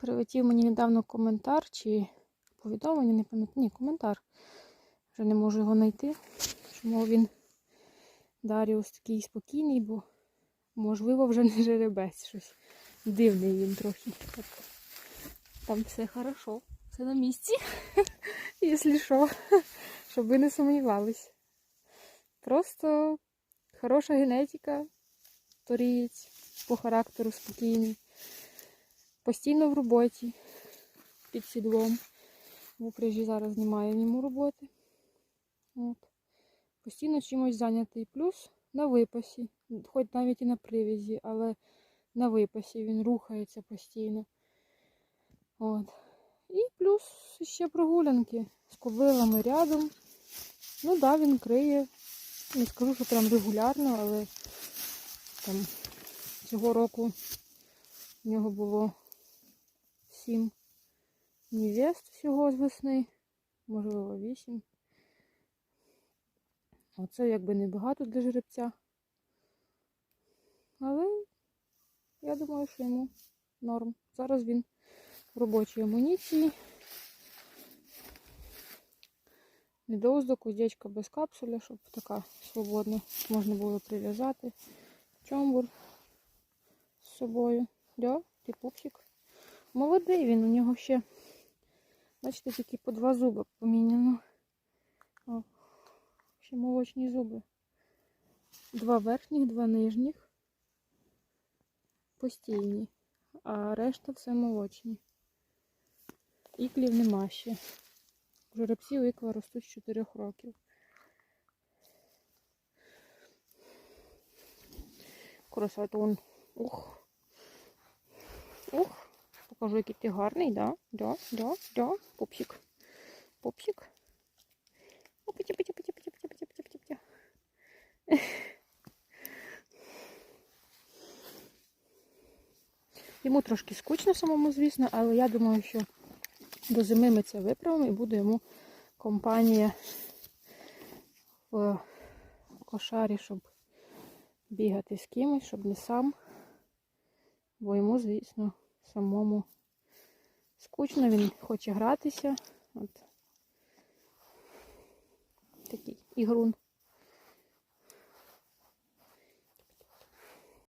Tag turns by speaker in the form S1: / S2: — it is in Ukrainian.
S1: Прилетів мені недавно коментар чи повідомлення, не пам'ятаю. Ні, коментар. Вже не можу його знайти. Чому він Даріус такий спокійний, бо можливо вже не жеребець щось. Дивний він трохи. Так. Там все хорошо, все на місці, якщо що, щоб ви не сумнівались. Просто хороша генетика, торієць, по характеру спокійний. Постійно в роботі під сідлом. В упряжі зараз немає йому роботи. От. Постійно чимось зайнятий. Плюс на випасі, хоч навіть і на привізі, але на випасі він рухається постійно. От. І плюс ще прогулянки з кобилами рядом. Ну так, да, він криє. Не скажу, що прям регулярно, але там цього року в нього було сім невест всього з весни, можливо, вісім. Оце якби небагато для жеребця. Але я думаю, що йому норм. Зараз він в робочій амуніції. Недоуздок, уздечка без капсуля, щоб така свободно можна було прив'язати. Чомбур з собою. Да, ти пупсик. Молодий він, у нього ще, бачите, тільки по два зуби поміняно. О, ще молочні зуби. Два верхніх, два нижніх. Постійні. А решта все молочні. Іклів нема ще. Жеребців ікла ростуть з 4 років. Красотун. Ух. Ух покажу, який ти гарний, да? Да, да, да. Пупсик. Пупсик. Йому трошки скучно самому, звісно, але я думаю, що до зими ми це виправимо і буде йому компанія в кошарі, щоб бігати з кимось, щоб не сам. Бо йому, звісно, самому скучно, він хоче гратися. От такий ігрун.